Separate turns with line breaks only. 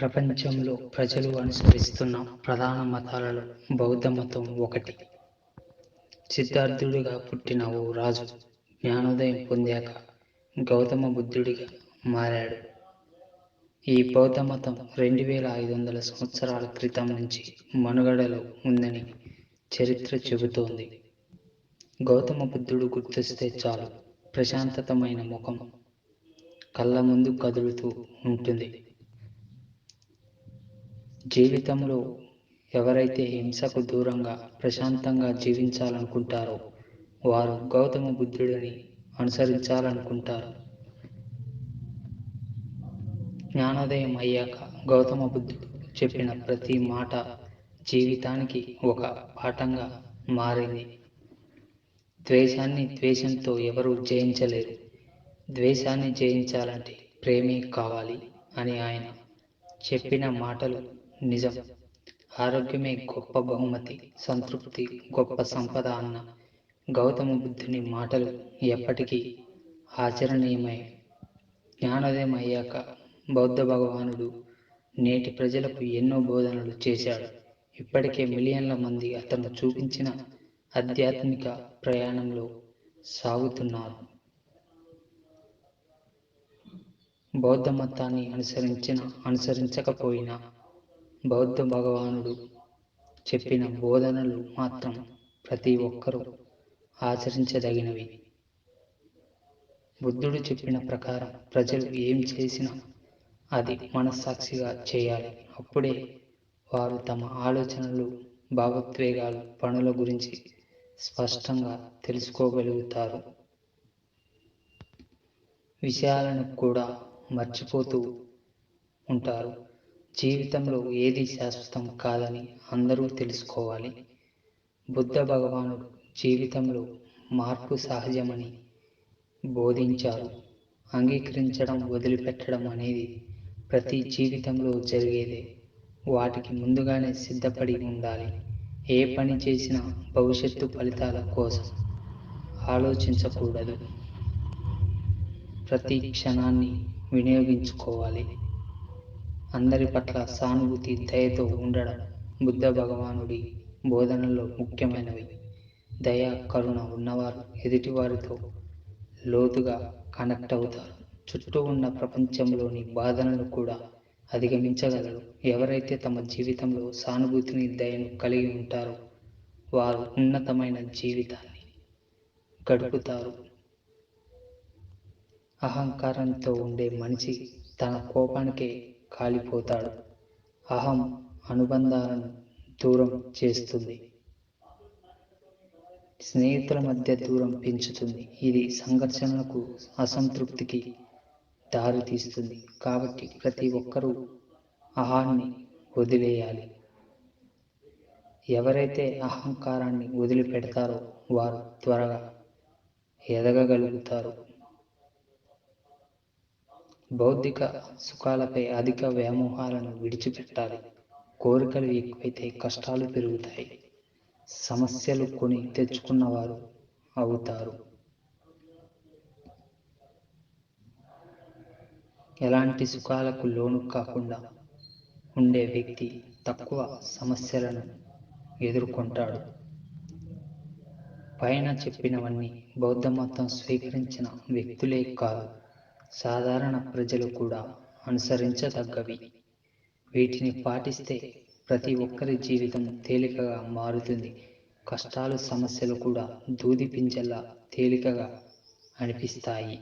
ప్రపంచంలో ప్రజలు అనుసరిస్తున్న ప్రధాన మతాలలో బౌద్ధ మతం ఒకటి. సిద్ధార్థుడిగా పుట్టిన ఓ రాజు జ్ఞానోదయం పొందాక గౌతమ బుద్ధుడిగా మారాడు. ఈ బౌద్ధ మతం రెండు వేల ఐదు వందల సంవత్సరాల క్రితం నుంచి మనుగడలో ఉందని చరిత్ర చెబుతోంది. గౌతమ బుద్ధుడు గుర్తిస్తే చాలు ప్రశాంతతమైన ముఖం కళ్ళ ముందు కదులుతూ ఉంటుంది. జీవితంలో ఎవరైతే హింసకు దూరంగా ప్రశాంతంగా జీవించాలనుకుంటారో వారు గౌతమ బుద్ధుడిని అనుసరించాలనుకుంటారు. జ్ఞానోదయం అయ్యాక గౌతమ బుద్ధుడు చెప్పిన ప్రతి మాట జీవితానికి ఒక పాఠంగా మారింది. ద్వేషాన్ని ద్వేషంతో ఎవరూ జయించలేరు. ద్వేషాన్ని జయించాలంటే ప్రేమే కావాలి అని ఆయన చెప్పిన మాటలు నిజం. ఆరోగ్యమే గొప్ప బహుమతి సంతృప్తి గొప్ప సంపద అన్న గౌతమ బుద్ధుని మాటలు ఎప్పటికీ ఆచరణీయమై జ్ఞానోదయం అయ్యాక బౌద్ధ భగవానుడు నేటి ప్రజలకు ఎన్నో బోధనలు చేశాడు. ఇప్పటికే మిలియన్ల మంది అతను చూపించిన ఆధ్యాత్మిక ప్రయాణంలో సాగుతున్నారు. బౌద్ధ మతాన్ని అనుసరించిన అనుసరించకపోయినా బౌద్ధ భగవానుడు చెప్పిన బోధనలు మాత్రం ప్రతి ఒక్కరూ ఆచరించదగినవి. బుద్ధుడు చెప్పిన ప్రకారం ప్రజలు ఏం చేసినా అది మనస్సాక్షిగా చేయాలి. అప్పుడే వారు తమ ఆలోచనలు భావోద్వేగాలు పనుల గురించి స్పష్టంగా తెలుసుకోగలుగుతారు. విషయాలను కూడా మర్చిపోతూ ఉంటారు. జీవితంలో ఏది శాశ్వతం కాదని అందరూ తెలుసుకోవాలి. బుద్ధ భగవానుడు జీవితంలో మార్పు సహజమని బోధించారు. అంగీకరించడం వదిలిపెట్టడం అనేది ప్రతి జీవితంలో జరిగేదే. వాటికి ముందుగానే సిద్ధపడి ఉండాలి. ఏ పని చేసినా భవిష్యత్తు ఫలితాల కోసం ఆలోచించకూడదు. ప్రతి క్షణాన్ని వినియోగించుకోవాలి. అందరి పట్ల సానుభూతి దయతో ఉండడం బుద్ధ భగవానుడి బోధనల్లో ముఖ్యమైనవి. దయ కరుణ ఉన్నవారు ఎదుటివారితో లోతుగా కనెక్ట్ అవుతారు. చుట్టూ ఉన్న ప్రపంచంలోని బాధలను కూడా అధిగమించగలరు. ఎవరైతే తమ జీవితంలో సానుభూతిని దయను కలిగి ఉంటారో వారు ఉన్నతమైన జీవితాన్ని గడుపుతారు. అహంకారంతో ఉండే మనిషి తన కోపానికే కాలిపోతాడు. అహం అనుబంధాలను దూరం చేస్తుంది. స్నేహితుల మధ్య దూరం పెంచుతుంది. ఇది సంఘర్షణలకు అసంతృప్తికి దారితీస్తుంది కాబట్టి ప్రతి ఒక్కరూ అహాన్ని వదిలేయాలి. ఎవరైతే అహంకారాన్ని వదిలిపెడతారో వారు త్వరగా ఎదగగలుగుతారు. బౌద్ధిక సుఖాలపై అధిక వ్యామోహాలను విడిచిపెట్టాలి. కోరికలు ఎక్కువైతే కష్టాలు పెరుగుతాయి. సమస్యలు కొని తెచ్చుకున్నవారు అవుతారు. ఎలాంటి సుఖాలకు లోను కాకుండా ఉండే వ్యక్తి తక్కువ సమస్యలను ఎదుర్కొంటాడు. పైన చెప్పినవన్నీ బౌద్ధ మతం స్వీకరించిన వ్యక్తులే కాదు సాధారణ ప్రజలు కూడా అనుసరించదగ్గవి. వీటిని పాటిస్తే ప్రతి ఒక్కరి జీవితం తేలికగా మారుతుంది. కష్టాలు సమస్యలు కూడా దూది పింజల్లా తేలికగా అనిపిస్తాయి.